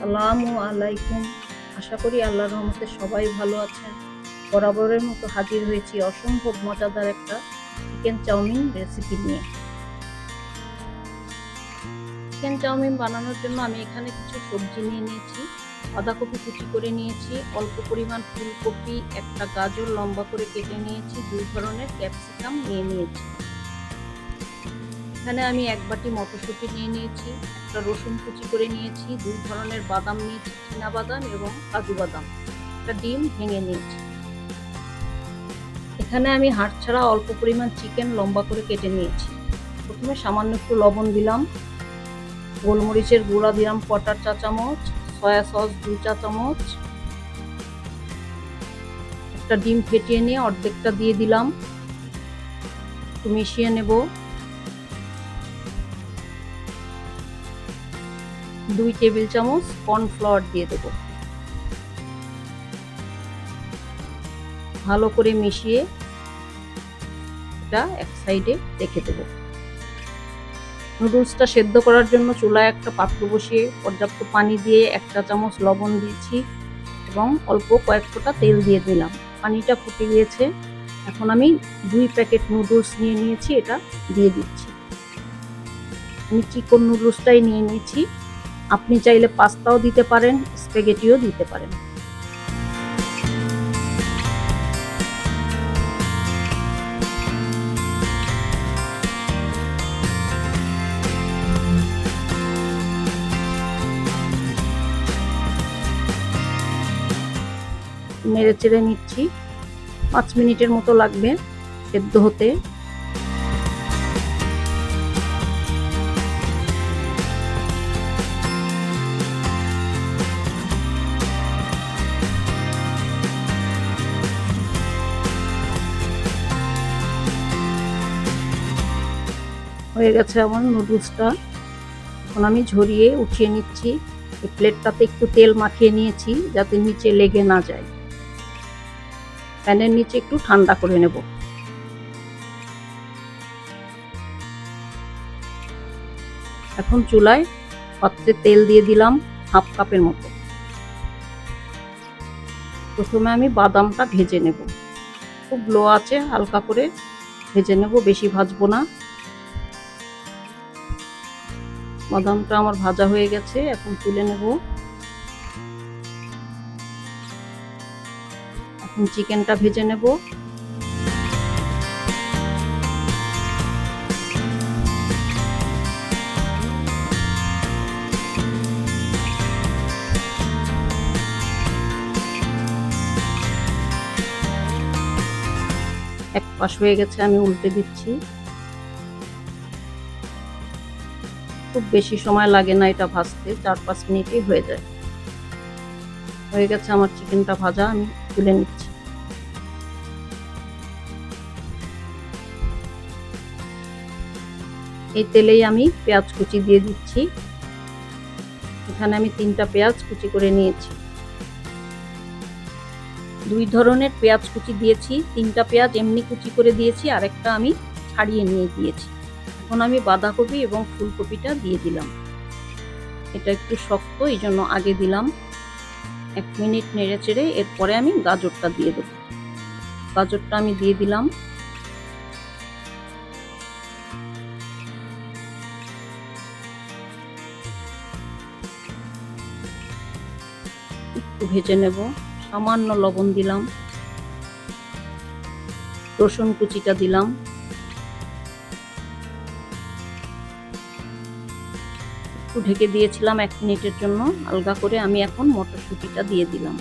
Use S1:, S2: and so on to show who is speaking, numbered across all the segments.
S1: আসসালামু আলাইকুম। আশা করি আল্লাহর রহমতে সবাই ভালো আছেন। বরাবরের মতো হাজির হয়েছি অসম্ভব মজাদার একটা চিকেন চাউমিন রেসিপি নিয়ে। চিকেন চাউমিন বানানোর জন্য আমি এখানে কিছু সবজি নিয়ে নিয়েছি বাঁধাকপি কুচি করে নিয়েছি, অল্প পরিমাণ ফুলকপি, একটা গাজর লম্বা করে কেটে নিয়েছি, দুই ধরনের ক্যাপসিকাম নিয়ে নিয়েছি। এখানে আমি এক বাটি মটরশুঁটি নিয়ে নিয়েছি, একটা রসুন কুচি করে নিয়েছি, দুই ধরনের বাদাম নিয়েছি, চীনা বাদাম এবং কাজু বাদাম। একটা ডিম ভেঙে নিয়েছি। এখানে আমি হাড় ছাড়া অল্প পরিমাণ চিকেন লম্বা করে কেটে নিয়েছি। প্রথমে সামান্য একটু লবণ দিলাম। গোলমরিচের গুঁড়া দিলাম কটার চা চামচ, সয়া সস দুই চা চামচ। একটা ডিম ফেটিয়ে নিয়ে অর্ধেকটা দিয়ে দিলাম। একটু মিশিয়ে নেব। দুই টেবিল চামচ কর্নফ্লাওয়ার দিয়ে দেব। ভালো করে মিশিয়ে এটা এক সাইডে রেখে দেব। নুডলসটা সেদ্ধ করার জন্য চুলায় একটা পাত্র বসিয়ে পর্যাপ্ত পানি দিয়ে একটা চামচ লবণ দিয়েছি এবং অল্প কয়েক ফোঁটা তেল দিয়ে দিলাম। পানিটা ফুটে গিয়েছে। এখন আমি দুই প্যাকেট নুডলস নিয়ে নিয়েছি, এটা দিয়ে দিচ্ছি। আমি চিকন নুডলসটাই নিয়ে নিয়েছি। আপনি চাইলে পাস্তাও দিতে পারেন স্পেগেটিও দিতে পারেন। নেড়ে চেড়ে নিচ্ছি। পাঁচ মিনিটের মতো লাগবে সেদ্ধ হতে। হয়ে গেছে আমার নুডলসটা এখন আমি ঝরিয়ে উঠিয়ে নিচ্ছি। এই প্লেটটাতে একটু তেল মাখিয়ে নিয়েছি যাতে নিচে লেগে না যায়। প্যানের নিচে একটু ঠান্ডা করে নেব। এখন চুলায় পাত্রে তেল দিয়ে দিলাম হাফ কাপের মতো। প্রথমে আমি বাদামটা ভেজে নেব। খুব লো আছে হালকা করে ভেজে নেব, বেশি ভাজবো না। বাদামটা আমার ভাজা হয়ে গেছে, এখন তুলে নেব। এখন চিকেনটা ভেজে নেব। এক পাশ হয়ে গেছে, আমি উল্টে দিচ্ছি। খুব বেশি সময় লাগে না এটা ভাজতে, চার পাঁচ মিনিটেই হয়ে যায়। হয়ে গেছে আমার চিকেনটা ভাজা, আমি তুলে নিচ্ছি। এই তেলেই আমি পেঁয়াজ কুচি দিয়ে দিচ্ছি। এখানে আমি তিনটা পেঁয়াজ কুচি করে নিয়েছি। দুই ধরনের পেঁয়াজ কুচি দিয়েছি। তিনটা পেঁয়াজ এমনি কুচি করে দিয়েছি, আরেকটা আমি ছাড়িয়ে নিয়ে দিয়েছি। এখন আমি বাঁধাকপি এবং ফুলকপিটা দিয়ে দিলাম। এটা একটু শক্ত, এই জন্য আগে দিলাম এক মিনিট নেড়ে চেড়ে, এরপরে আমি গাজরটা দিয়ে দেবো। গাজরটা আমি দিয়ে দিলাম। একটু ভেজে নেব, সামান্য লবণ দিলাম। রসুন কুচিটা দিলাম। একটু ঢেকে দিয়েছিলাম এক মিনিটের জন্য, আলগা করে আমি এখন মটরশুঁটিটা দিয়ে দিলাম।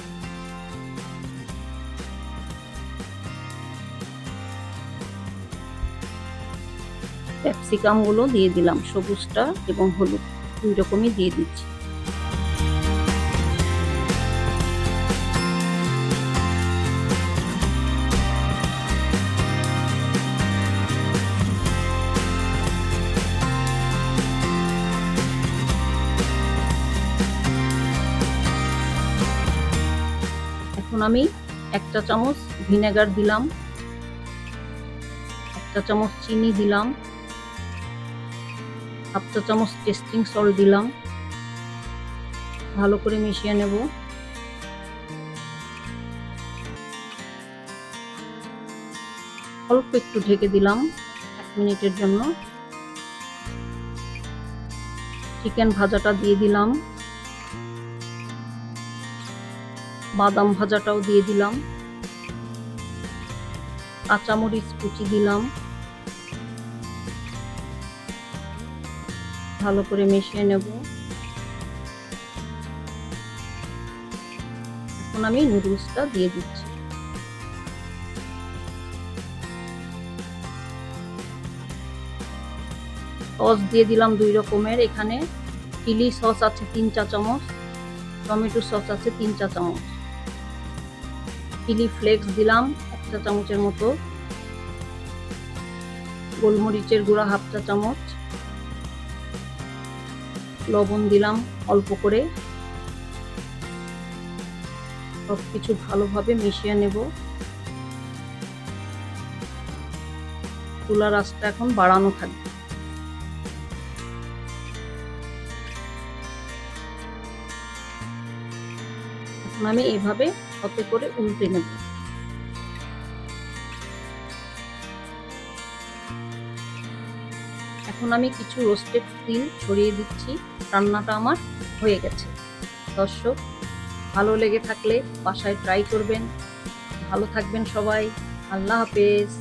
S1: ক্যাপসিকামগুলো দিয়ে দিলাম, সবুজটা এবং হলুদ, দুই রকমই দিয়ে দিচ্ছি। এখন আমি একটা চামচ ভিনেগার দিলাম, একটা চামচ চিনি দিলাম, হাফ চা চামচ টেস্টিং সল্ট দিলাম। ভালো করে মিশিয়ে নেব। অল্প একটু ঢেকে দিলাম এক মিনিটের জন্য। চিকেন ভাজাটা দিয়ে দিলাম। বাদাম ভাজাটাও দিয়ে দিলাম। কাঁচামরিচ কুচি দিলাম। ভালো করে মিশিয়ে নেব। এখন আমি নুডলসটা দিয়ে দিচ্ছি। সস দিয়ে দিলাম দুই রকমের। এখানে চিলি সস আছে তিন চা চামচ টমেটো সস আছে তিন চা চামচ চিলি ফ্লেক্স দিলাম এক চা চামচের মতো। গোলমরিচের গুঁড়া হাফ চা চামচ। লবণ দিলাম অল্প করে। সব কিছু ভালোভাবে মিশিয়ে নেব। চুলার আঁচটা এখন বাড়ানো থাকবে। এখন আমি এইভাবে হতে করে উল্টে নেব। এখন আমি কিছু রোস্টেড তিল ছড়িয়ে দিচ্ছি, রান্নাটা আমার হয়ে গেছে। দর্শক, ভালো লেগে থাকলে বাসায় ট্রাই করবেন। ভালো থাকবেন সবাই, আল্লাহ হাফেজ।